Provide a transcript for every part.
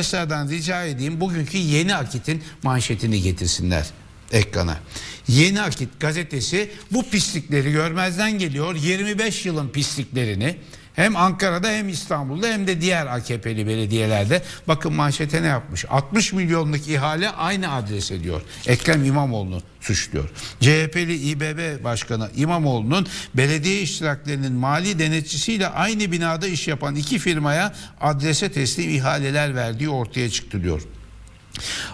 Arkadaşlardan rica edeyim bugünkü Yeni Akit'in manşetini getirsinler ekrana. Yeni Akit gazetesi bu pislikleri görmezden geliyor. 25 yılın pisliklerini hem Ankara'da hem İstanbul'da hem de diğer AKP'li belediyelerde bakın manşete ne yapmış? 60 milyonluk ihale aynı adrese diyor. Ekrem İmamoğlu'nu suçluyor. CHP'li İBB Başkanı İmamoğlu'nun belediye iştiraklerinin mali denetçisiyle aynı binada iş yapan iki firmaya adrese teslim ihaleler verdiği ortaya çıktı diyor.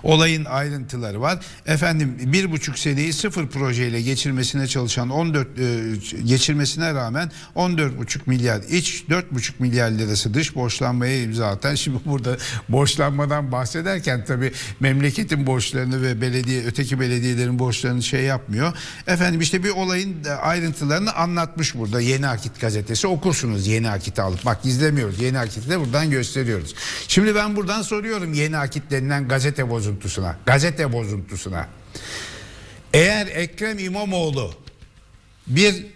Olayın ayrıntıları var. Efendim bir buçuk seneyi sıfır projeyle geçirmesine çalışan 14 e, geçirmesine rağmen 14,5 milyar iç 4,5 milyar lirası dış borçlanmaya imza atan. Şimdi burada borçlanmadan bahsederken tabii memleketin borçlarını ve belediye öteki belediyelerin borçlarını şey yapmıyor. Efendim işte bir olayın da ayrıntılarını anlatmış burada Yeni Akit gazetesi. Okursunuz Yeni Akit'i alıp. Bak izlemiyoruz. Yeni Akit'i de buradan gösteriyoruz. Şimdi ben buradan soruyorum Yeni Akit denilen gazete bozuntusuna. Gazete bozuntusuna. Eğer Ekrem İmamoğlu bir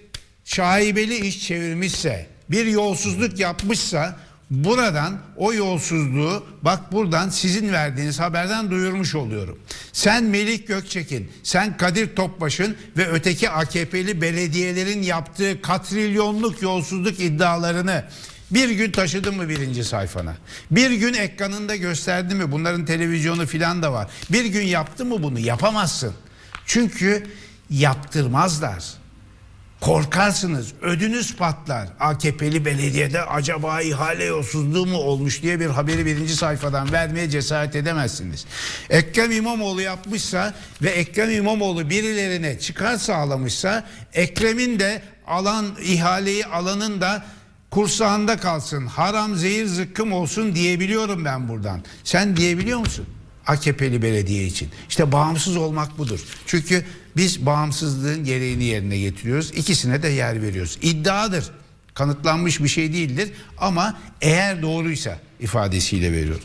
şaibeli iş çevirmişse, bir yolsuzluk yapmışsa buradan o yolsuzluğu bak buradan sizin verdiğiniz haberden duyurmuş oluyorum. Sen Melik Gökçek'in, sen Kadir Topbaş'ın ve öteki AKP'li belediyelerin yaptığı katrilyonluk yolsuzluk iddialarını bir gün taşıdın mı birinci sayfana? Bir gün ekranında gösterdi mi? Bunların televizyonu filan da var. Bir gün yaptı mı bunu? Yapamazsın. Çünkü yaptırmazlar. Korkarsınız, ödünüz patlar. AKP'li belediyede acaba ihale yolsuzluğu mu olmuş diye bir haberi birinci sayfadan vermeye cesaret edemezsiniz. Ekrem İmamoğlu yapmışsa ve Ekrem İmamoğlu birilerine çıkar sağlamışsa Ekrem'in de alan ihaleyi alanın da kursağında kalsın, haram zehir zıkkım olsun diyebiliyorum ben buradan. Sen diyebiliyor musun? AKP'li belediye için. İşte bağımsız olmak budur. Çünkü biz bağımsızlığın gereğini yerine getiriyoruz. İkisine de yer veriyoruz. İddiadır. Kanıtlanmış bir şey değildir ama eğer doğruysa ifadesiyle veriyorum.